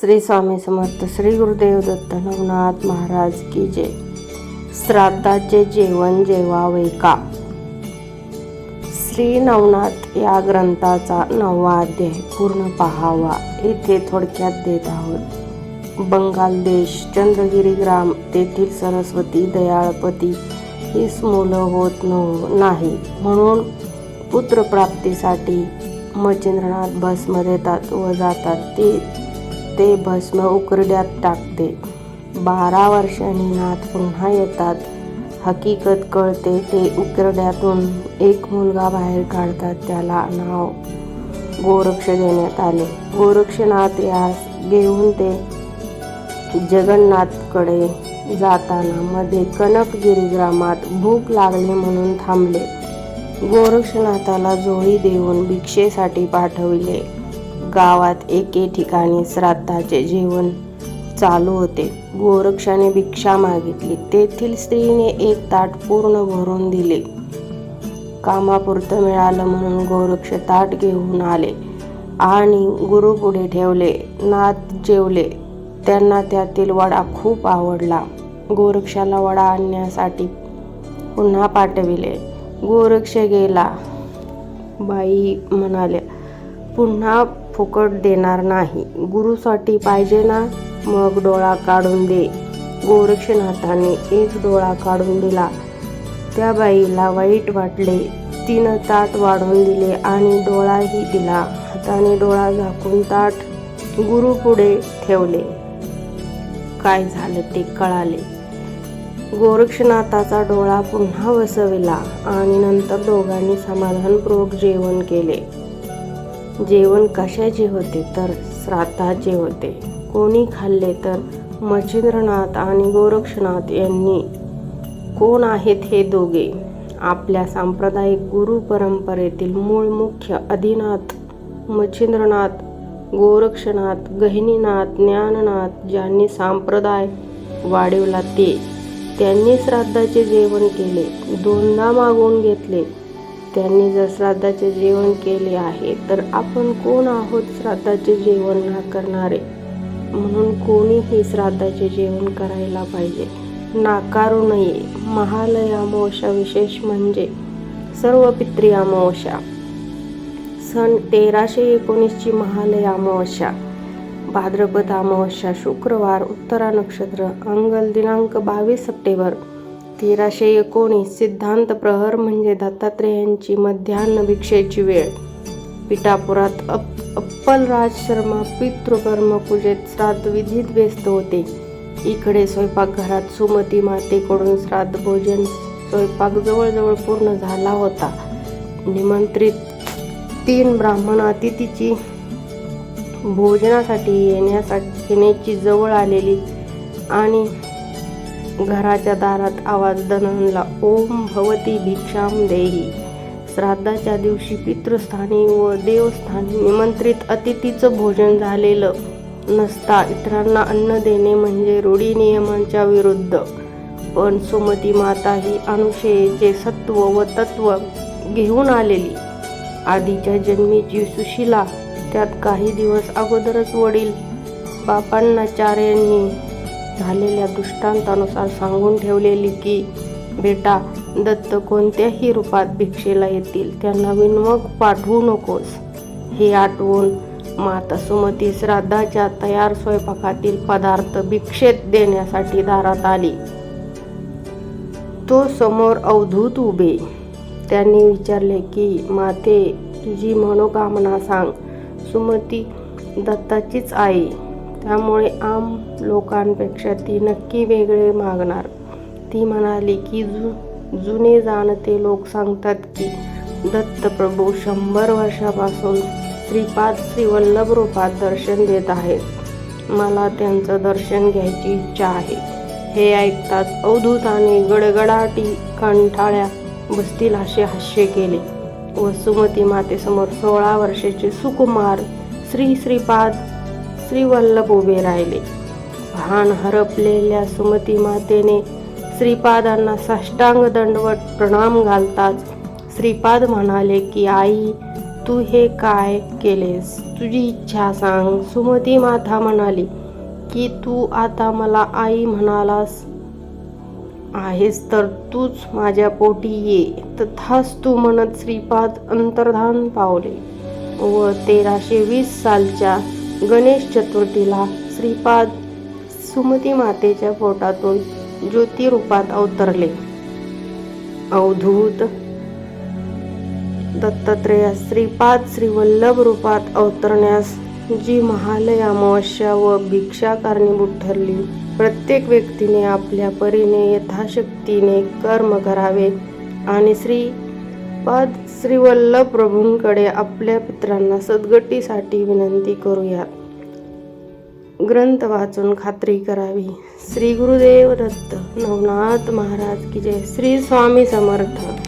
श्री स्वामी समर्थ श्री गुरुदेव दत्त नवनाथ महाराज की जय. श्राद्धाचे जेवण जेवावे का? श्री नवनाथ या ग्रंथाचा नववा अध्याय पूर्ण पहावा. येथे थोडक्यात देत आहोत. बंगाल देश चंद्रगिरी ग्राम तेथील सरस्वती दयाळपती हीच मुलं होत न नाही. म्हणून पुत्रप्राप्तीसाठी मच्छिंद्रनाथ भस्म देतात व जातात. ते ते भस्म उकरड्यात टाकते. बारा वर्षांनी नाथ पुन्हा येतात. हकीकत कळते ते उकरड्यातून एक मुलगा बाहेर काढतात त्याला नाव गोरक्ष देण्यात आले. गोरक्षनाथ यास घेऊन ते जगन्नाथकडे जाताना मध्ये कनकगिरी ग्रामात भूक लागली म्हणून थांबले. गोरक्षनाथाला जोळी देऊन भिक्षेसाठी पाठविले. गावात एके ठिकाणी श्राद्धाचे जेवण चालू होते. गोरक्षाने भिक्षा मागितली. तेथील स्त्रीने एक ताट पूर्ण भरून दिले. कामापुरतं मिळालं म्हणून गोरक्ष ताट घेऊन आले आणि गुरु पुढे ठेवले. नात जेवले. त्यांना त्यातील वडा खूप आवडला. गोरक्षाला वडा आणण्यासाठी पुन्हा पाठविले. गोरक्ष गेला. बाई म्हणाल्या पुन्हा फुकट देणार नाही. गुरुसाठी पाहिजे ना? मग डोळा काढून दे. गोरक्षनाथाने एक डोळा काढून दिला. त्या बाईला वाईट वाटले. तिनं ताट वाढून दिले आणि डोळाही दिला. हाताने डोळा झाकून ताट गुरु पुढे ठेवले. काय झालं ते कळाले. गोरक्षनाथाचा डोळा पुन्हा वसविला आणि नंतर दोघांनी समाधानपूर्वक जेवण केले. जेवण कशाचे होते? तर श्राद्धाचे होते. कोणी खाल्ले तर? मच्छिंद्रनाथ आणि गोरक्षनाथ यांनी. कोण आहेत हे दोघे? आपल्या सांप्रदायिक गुरु परंपरेतील मूळ मुख्य अधिनाथ मच्छिंद्रनाथ गोरक्षनाथ गहिनीनाथ ज्ञाननाथ ज्यांनी संप्रदाय वाढवला ते त्यांनी श्राद्धाचे जेवण केले दोनदा मागून घेतले. त्यांनी जर श्राद्धाचे जेवण केले आहे तर आपण कोण आहोत श्राद्धाचे जेवण ना करणारे? म्हणून कोणीही श्राद्धाचे जेवण करायला पाहिजे. नाकारू नये. महालय अमावस्या विशेष म्हणजे सर्व पित्री अमावस्या. सन तेराशे एकोणीसची महालय अमावस्या. भाद्रपद अमावस्या शुक्रवार उत्तरा नक्षत्र अंगल दिनांक बावीस सप्टेंबर. तेराशे एकोणीस सिद्धांत प्रहर म्हणजे दत्तात्रेयांची मध्यान्ह भिक्षेची वेळ. पिठापुरात अप अप्पल राज शर्मा पितृकर्म पूजेत श्राद्ध विधीत व्यस्त होते. इकडे स्वयंपाकघरात सुमती मातेकडून श्राद्ध भोजन स्वयंपाक जवळजवळ पूर्ण झाला होता. निमंत्रित तीन ब्राह्मण अतिथीची भोजनासाठी येण्यासाठी येण्याची जवळ आलेली आणि घराच्या दारात आवाज दणला ओम भवती भिक्षाम देही. श्राद्धाच्या दिवशी पितृस्थानी व देवस्थानी निमंत्रित अतिथीचं भोजन झालेलं नसता इतरांना अन्न देणे म्हणजे रूढी नियमांच्या विरुद्ध. पण सुमती माता ही अनुशयेचे सत्व व तत्व घेऊन आलेली. आधीच्या जन्मीची सुशिला त्यात काही दिवस अगोदरच वडील बापांनाचार्यांनी झालेल्या दृष्टांतानुसार सांगून ठेवलेली की बेटा दत्त कोणत्याही रूपात भिक्षेला येतील. त्यांना मग पाठवू नकोस. हे आठवून माता सुमती श्राद्धाच्या तयार स्वयंपाकातील पदार्थ भिक्षेत देण्यासाठी दारात आली. तो समोर अवधूत उभे. त्यांनी विचारले की माते तुझी मनोकामना सांग. सुमती दत्ताचीच आई. त्यामुळे आम लोकांपेक्षा ती नक्की वेगळे मागणार. ती म्हणाली की जु जुने जाणते लोक सांगतात की दत्त प्रभू शंभर वर्षापासून श्रीपाद श्रीवल्लभ रूपात दर्शन देत आहेत. मला त्यांचं दर्शन घ्यायची इच्छा आहे. हे ऐकताच अवधूताने गडगडाटी कंठाळ्या बसतील असे हास्य केले. वसुमती मातेसमोर सोळा वर्षाचे सुकुमार श्री श्रीपाद श्रीवल्लभ उभे राहिले. भान हरपलेल्या सुमती मातेने श्रीपादांना साष्टांग दंडवत प्रणाम घालताच श्रीपाद म्हणाले की आई तू हे काय केलेस? तुझी इच्छा सांग. सुमती माता म्हणाली की तू आता मला आई म्हणालास? आहेस तर तूच माझ्या पोटी ये. तथाच तू म्हणत श्रीपाद अंतर्धान पावले. व तेराशे वीस सालच्या गणेश चतुर्थीला श्रीपाद सुमती मातेच्या पोटातून ज्योतिरूपात अवतरले. अवधूत दत्तात्रेय श्रीपाद श्रीवल्लभ रूपात अवतरण्यास जी महालय अमावस्या व भिक्षा कारणीभूत ठरली प्रत्येक व्यक्तीने आपल्या परीने यथाशक्तीने कर्म करावे आणि श्री पाद श्रीवल्लभ प्रभूंकडे आपल्या पित्रांना सद्गतीसाठी विनंती करूया. ग्रंथ वाचून खात्री करावी. श्री गुरुदेव दत्त नवनाथ महाराज की जय. श्री स्वामी समर्थ.